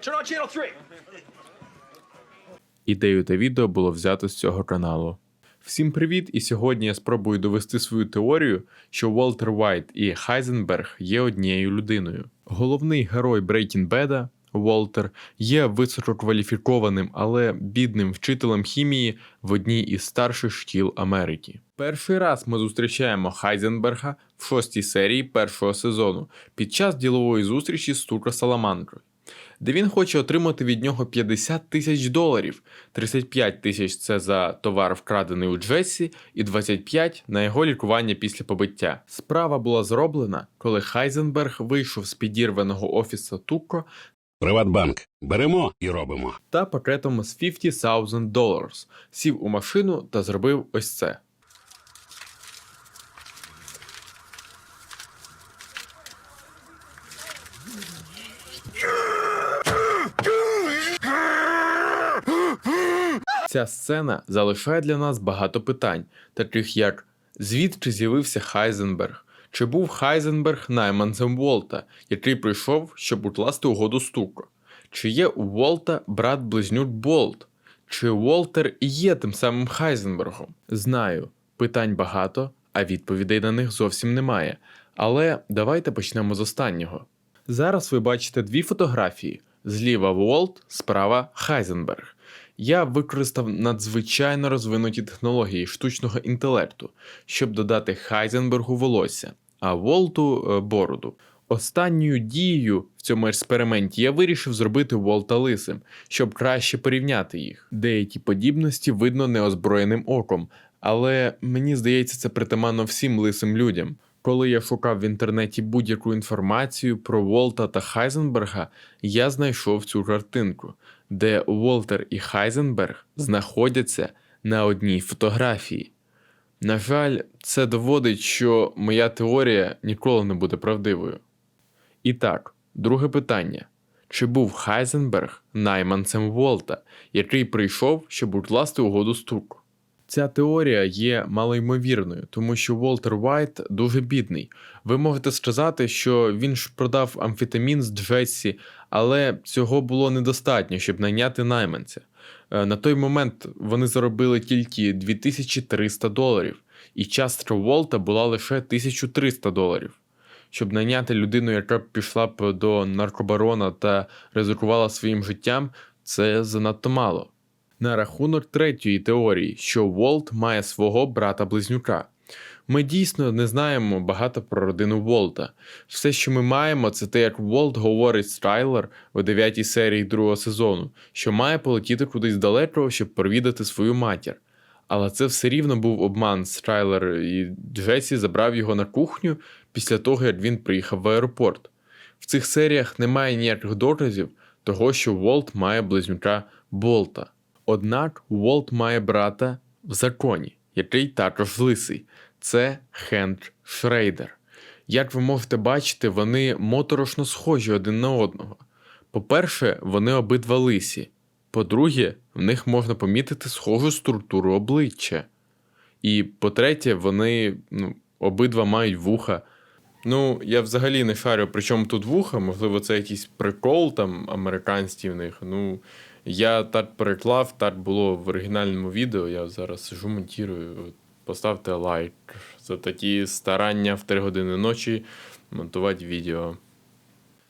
Turn on channel three. Ідею та відео було взято з цього каналу. Всім привіт! І сьогодні я спробую довести свою теорію, що Уолтер Вайт і Хайзенберг є однією людиною. Головний герой Breaking Bad, Уолтер, є висококваліфікованим, але бідним вчителем хімії в одній із старших шкіл Америки. Перший раз ми зустрічаємо Хайзенберга в шостій серії першого сезону під час ділової зустрічі з Тука Саламандрою де він хоче отримати від нього 50 тисяч доларів. 35 тисяч це за товар, вкрадений у Джесі, і 25 на його лікування після побиття. Справа була зроблена, коли Хайзенберг вийшов з підірваного офісу Туко Приватбанк. Беремо і робимо. та пакетом з 50 000 dollars, сів у машину та зробив ось це. Ця сцена залишає для нас багато питань, таких як звідки з'явився Хайзенберг, чи був Хайзенберг найманцем Волта, який прийшов, щоб укласти угоду з Туко? Чи є у Волта брат-близнюк Болт? Чи Волтер і є тим самим Хайзенбергом? Знаю, питань багато, а відповідей на них зовсім немає. Але давайте почнемо з останнього. Зараз ви бачите дві фотографії: зліва Волт, справа Хайзенберг. Я використав надзвичайно розвинуті технології штучного інтелекту, щоб додати Хайзенбергу волосся, а Волту е, бороду. Останньою дією в цьому експерименті я вирішив зробити Волта лисим, щоб краще порівняти їх. Деякі подібності видно неозброєним оком, але мені здається, це притаманно всім лисим людям. Коли я шукав в інтернеті будь-яку інформацію про Волта та Хайзенберга, я знайшов цю картинку, де Волтер і Хайзенберг знаходяться на одній фотографії. На жаль, це доводить, що моя теорія ніколи не буде правдивою. І так, друге питання: чи був Хайзенберг найманцем Волта, який прийшов, щоб укласти угоду з? Ця теорія є малоймовірною, тому що Волтер Вайт дуже бідний. Ви можете сказати, що він ж продав амфетамін з Джессі, але цього було недостатньо, щоб найняти найманця. Е, На той момент вони заробили тільки 2300 доларів, і частка Волта була лише 1300 доларів. Щоб найняти людину, яка б пішла б до наркобарона та ризикувала своїм життям, це занадто мало. На рахунок третьої теорії, що Волт має свого брата-близнюка. Ми дійсно не знаємо багато про родину Волта. Все, що ми маємо, це те, як Волт говорить Стайлер у дев'ятій серії другого сезону, що має полетіти кудись далеко, щоб провідати свою матір. Але це все рівно був обман Стайлер, і Джесі забрав його на кухню після того, як він приїхав в аеропорт. В цих серіях немає ніяких доказів того, що Волт має близнюка Болта. Однак Волт має брата в законі, який також лисий. Це Хенк Шрейдер. Як ви можете бачити, вони моторошно схожі один на одного. По-перше, вони обидва лисі. По-друге, в них можна помітити схожу структуру обличчя. І по-третє, вони ну, обидва мають вуха. Ну, я взагалі не шарю, при чому тут вуха, можливо, це якийсь прикол там американський в них. Ну, я так переклав, так було в оригінальному відео. Я зараз сижу, монтірую. Поставте лайк за такі старання в 3 години ночі монтувати відео.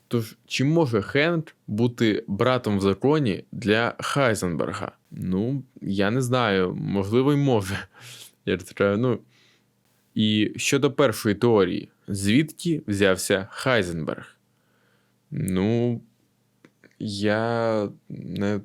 Тож, чи може Хенк бути братом в законі для Хайзенберга? Ну, я не знаю, можливо, й може. Я ну. І щодо першої теорії, звідки взявся Хайзенберг? Ну, я не